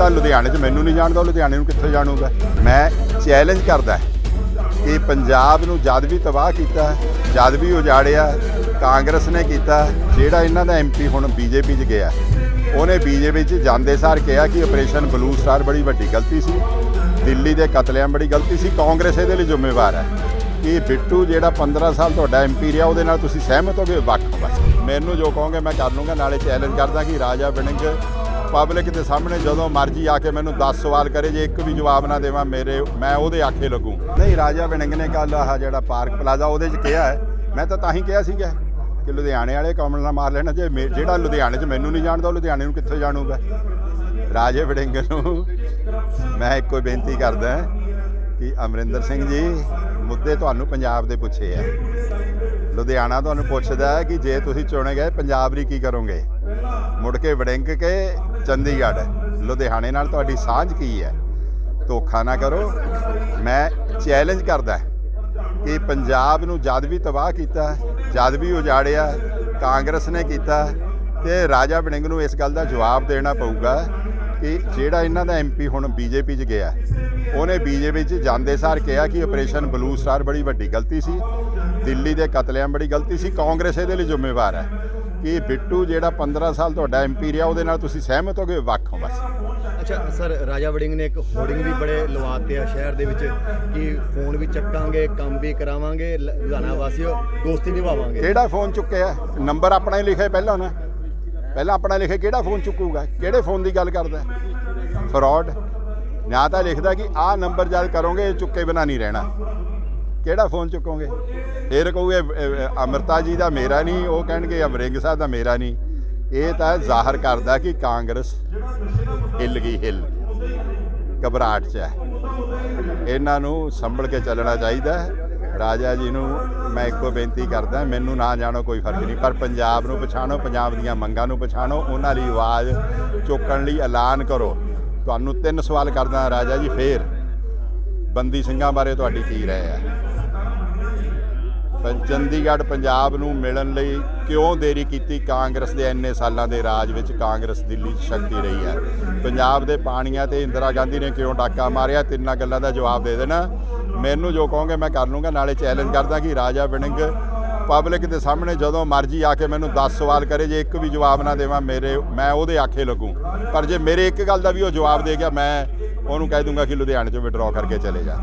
ਜਿਹੜਾ ਲੁਧਿਆਣੇ 'ਚ ਮੈਨੂੰ ਨਹੀਂ ਜਾਣਦਾ, ਉਹ ਲੁਧਿਆਣੇ ਨੂੰ ਕਿੱਥੇ ਜਾਣੂਗਾ ਮੈਂ ਚੈਲੰਜ ਕਰਦਾ ਕਿ ਪੰਜਾਬ ਨੂੰ ਜਦ ਵੀ ਤਬਾਹ ਕੀਤਾ, ਜਦ ਵੀ ਉਜਾੜਿਆ, ਕਾਂਗਰਸ ਨੇ ਕੀਤਾ, ਜਿਹੜਾ ਇਹਨਾਂ ਦਾ ਐਮਪੀ ਹੁਣ ਬੀਜੇਪੀ 'ਚ ਗਿਆ, ਉਹਨੇ ਬੀਜੇਪੀ 'ਚ ਜਾਂਦੇ ਸਾਰ ਕਿਹਾ ਕਿ ਆਪਰੇਸ਼ਨ ਬਲੂ ਸਟਾਰ ਬੜੀ ਵੱਡੀ ਗਲਤੀ ਸੀ, ਦਿੱਲੀ ਦੇ ਕਤਲੇਆਮ ਬੜੀ ਗਲਤੀ ਸੀ, ਕਾਂਗਰਸ ਇਹਦੇ ਲਈ ਜ਼ਿੰਮੇਵਾਰ ਹੈ ਕਿ ਬਿੱਟੂ ਜਿਹੜਾ 15 ਸਾਲ ਤੁਹਾਡਾ ਐਮਪੀ ਰਿਹਾ, ਉਹਦੇ ਨਾਲ ਤੁਸੀਂ ਸਹਿਮਤ ਹੋਗੇ, ਵੱਖ ਬਸ। ਮੈਨੂੰ ਜੋ ਕਹੋਗੇ ਮੈਂ ਕਰ ਲੂੰਗਾ ਨਾਲੇ ਚੈਲੰਜ ਕਰਦਾ ਕਿ ਰਾਜਾ ਬਿਨਿੰਗ ਪਬਲਿਕ ਦੇ ਸਾਹਮਣੇ ਜਦੋਂ ਮਰਜ਼ੀ ਆ ਕੇ ਮੈਨੂੰ 10 ਸਵਾਲ ਕਰੇ, ਜੇ ਇੱਕ ਵੀ ਜਵਾਬ ਨਾ ਦੇਵਾਂ, ਮੇਰੇ, ਮੈਂ ਉਹਦੇ ਆਖੇ ਲੱਗੂ। ਨਹੀਂ, ਰਾਜਾ ਬਿਨਿੰਗ ਨੇ ਕੱਲ ਆਹ ਜਿਹੜਾ ਪਾਰਕ ਪਲਾਜ਼ਾ ਉਹਦੇ 'ਚ ਕਿਹਾ ਹੈ। ਮੈਂ ਤਾਂ ਤਾਂ ਹੀ ਕਿਹਾ ਸੀਗਾ ਕਿ ਲੁਧਿਆਣੇ ਵਾਲੇ ਕਮਲ ਨਾਲ ਮਾਰ ਲੈਣਾ, ਜੇ ਮੇ- ਜਿਹੜਾ ਲੁਧਿਆਣੇ 'ਚ ਮੈਨੂੰ ਨਹੀਂ ਜਾਣਦਾ, ਉਹ ਲੁਧਿਆਣੇ ਨੂੰ ਕਿੱਥੇ ਜਾਣੂਗਾ? ਰਾਜੇ ਵੜਿੰਗ ਨੂੰ ਮੈਂ ਇੱਕੋ ਹੀ ਬੇਨਤੀ ਕਰਦਾ ਕਿ ਅਮਰਿੰਦਰ ਸਿੰਘ ਜੀ, ਮੁੱਦੇ ਤੁਹਾਨੂੰ ਪੰਜਾਬ ਦੇ ਪੁੱਛੇ ਆ। ਲੁਧਿਆਣਾ ਤੁਹਾਨੂੰ ਪੁੱਛਦਾ ਹੈ ਕਿ ਜੇ ਤੁਸੀਂ ਚੁਣੇ ਗਏ, ਪੰਜਾਬ ਲਈ ਕੀ ਕਰੋਗੇ? ਮੁੜ ਕੇ ਵੜਿੰਗ ਕੇ ਚੰਡੀਗੜ੍ਹ। ਲੁਧਿਆਣੇ ਨਾਲ ਤੁਹਾਡੀ ਸਾਂਝ ਕੀ ਹੈ? ਧੋਖਾ ਨਾ ਕਰੋ। ਮੈਂ ਚੈਲੰਜ ਕਰਦਾ ਕਿ ਪੰਜਾਬ ਨੂੰ ਜਦ ਵੀ ਤਬਾਹ ਕੀਤਾ, ਜਦ ਵੀ ਉਜਾੜਿਆ, ਕਾਂਗਰਸ ਨੇ ਕੀਤਾ ਤੇ ਰਾਜਾ ਵੜਿੰਗ ਨੂੰ ਇਸ ਗੱਲ ਦਾ ਜਵਾਬ ਦੇਣਾ ਪਊਗਾ ਕਿ ਜਿਹੜਾ ਇਹਨਾਂ ਦਾ ਐਮਪੀ ਹੁਣ ਬੀਜੇਪੀ 'ਚ ਗਿਆ, ਉਹਨੇ ਬੀਜੇਪੀ 'ਚ ਜਾਂਦੇ ਸਾਰ ਕਿਹਾ ਕਿ ਆਪਰੇਸ਼ਨ ਬਲੂ ਸਟਾਰ ਬੜੀ ਵੱਡੀ ਗਲਤੀ ਸੀ, ਦਿੱਲੀ ਦੇ ਕਤਲੇਆਮ ਬੜੀ ਗਲਤੀ ਸੀ, ਕਾਂਗਰਸ ਇਹਦੇ ਲਈ ਜ਼ਿੰਮੇਵਾਰ ਹੈ। ਕਿ ਬਿੱਟੂ ਜਿਹੜਾ 15 ਸਾਲ ਤੁਹਾਡਾ ਐਮਪੀ ਰਿਹਾ ਉਹਦੇ ਨਾਲ ਤੁਸੀਂ ਸਹਿਮਤ ਹੋਗੇ ਵੱਖ ਹੋ ਬਸ? ਅੱਛਾ ਸਰ ਰਾਜਾ ਵੜਿੰਗ ਨੇ ਇੱਕ ਹੋਰਡਿੰਗ ਵੀ ਬੜੇ ਲਵਾਤੇ ਆ ਸ਼ਹਿਰ ਦੇ ਵਿੱਚ ਕਿ ਫੋਨ ਵੀ ਚੱਕਾਂਗੇ ਕੰਮ ਵੀ ਕਰਾਵਾਂਗੇ ਲੁਧਿਆਣਾ ਵਾਸੀਓ ਦੋਸਤੀ ਨਿਭਾਵਾਂਗੇ। ਕਿਹੜਾ ਫੋਨ ਚੁੱਕਿਆ? ਨੰਬਰ ਆਪਣਾ ਹੀ ਲਿਖਿਆ ਪਹਿਲਾਂ ਨਾ। ਪਹਿਲਾਂ ਆਪਣਾ ਲਿਖਿਆ ਕਿਹੜਾ ਫੋਨ ਚੁੱਕੂਗਾ? ਕਿਹੜੇ ਫੋਨ ਦੀ ਗੱਲ ਕਰਦਾ? ਫਰਾਡ। ਨਾ ਤਾਂ ਲਿਖਦਾ ਕਿ ਆਹ ਨੰਬਰ ਜਦ ਕਰੋਗੇ ਇਹ ਚੁੱਕੇ ਬਿਨਾ ਨਹੀਂ ਰਹਿਣਾ। ਕਿਹੜਾ ਫੋਨ ਚੁੱਕੋਗੇ? ਫਿਰ ਕਹੂਗੇ ਅ, ਅਮਰਤਾ ਜੀ ਦਾ ਮੇਰਾ ਨਹੀਂ ਉਹ ਕਹਿਣਗੇ ਅਮਰਿੰਗ ਸਾਹਿਬ ਦਾ ਮੇਰਾ ਨਹੀਂ। ਇਹ ਤਾਂ ਜ਼ਾਹਰ ਕਰਦਾ ਕਿ ਕਾਂਗਰਸ ਹਿੱਲ ਗਈ ਹਿੱਲ। ਘਬਰਾਹਟ 'ਚ ਹੈ। ਇਹਨਾਂ ਨੂੰ ਸੰਭਲ ਕੇ ਚੱਲਣਾ ਚਾਹੀਦਾ ਹੈ। ਰਾਜਾ ਜੀ ਨੂੰ ਮੈਂ ਇੱਕੋ ਬੇਨਤੀ ਕਰਦਾ ਮੈਨੂੰ ਨਾ ਜਾਣੋ ਕੋਈ ਫ਼ਰਕ ਨਹੀਂ ਪਰ ਪੰਜਾਬ ਨੂੰ ਪਛਾਣੋ ਪੰਜਾਬ ਦੀਆਂ ਮੰਗਾਂ ਨੂੰ ਪਛਾਣੋ ਉਹਨਾਂ ਲਈ ਆਵਾਜ਼ ਚੁੱਕਣ ਲਈ ਐਲਾਨ ਕਰੋ। ਤੁਹਾਨੂੰ ਤਿੰਨ ਸਵਾਲ ਕਰਦਾ ਰਾਜਾ ਜੀ ਫੇਰ ਬੰਦੀ ਸਿੰਘਾਂ ਬਾਰੇ ਤੁਹਾਡੀ ਕੀ ਰਾਏ ਹੈ? ਚੰਡੀਗੜ੍ਹ ਪੰਜਾਬ ਨੂੰ ਮਿਲਣ ਲਈ ਕਿਉਂ ਦੇਰੀ ਕੀਤੀ? ਕਾਂਗਰਸ ਦੇ ਇੰਨੇ ਸਾਲਾਂ ਦੇ ਰਾਜ ਵਿੱਚ ਕਾਂਗਰਸ ਦਿੱਲੀ 'ਚ ਸ਼ਕਤੀ ਰਹੀ ਹੈ। ਪੰਜਾਬ ਦੇ ਪਾਣੀਆਂ ਤੇ ਇੰਦਰਾ ਗਾਂਧੀ ਨੇ ਕਿਉਂ ਡਾਕਾ ਮਾਰਿਆ? ਤਿੰਨਾਂ ਗੱਲਾਂ ਦਾ ਜਵਾਬ ਦੇ ਦੇਣਾ। ਮੈਨੂੰ ਜੋ ਕਹੋਗੇ ਮੈਂ ਕਰ ਲੂੰਗਾ, ਨਾਲੇ ਚੈਲੰਜ ਕਰਦਾ ਕਿ ਰਾਜਾ ਬਿਨਿੰਗ ਪਬਲਿਕ ਦੇ ਸਾਹਮਣੇ ਜਦੋਂ ਮਰਜ਼ੀ ਆ ਕੇ ਮੈਨੂੰ 10 ਸਵਾਲ ਕਰੇ, ਜੇ ਇੱਕ ਵੀ ਜਵਾਬ ਨਾ ਦੇਵਾਂ ਮੇਰੇ, ਮੈਂ ਉਹਦੇ ਆਖੇ ਲੱਗੂ। ਪਰ ਜੇ ਮੇਰੇ ਇੱਕ ਗੱਲ ਦਾ ਵੀ ਉਹ ਜਵਾਬ ਦੇ ਗਿਆ, ਮੈਂ ਉਹਨੂੰ ਕਹਿ ਦੂੰਗਾ ਕਿ ਲੁਧਿਆਣੇ 'ਚੋਂ ਵਿਡਰਾਅ ਕਰਕੇ ਚਲੇ ਜਾ।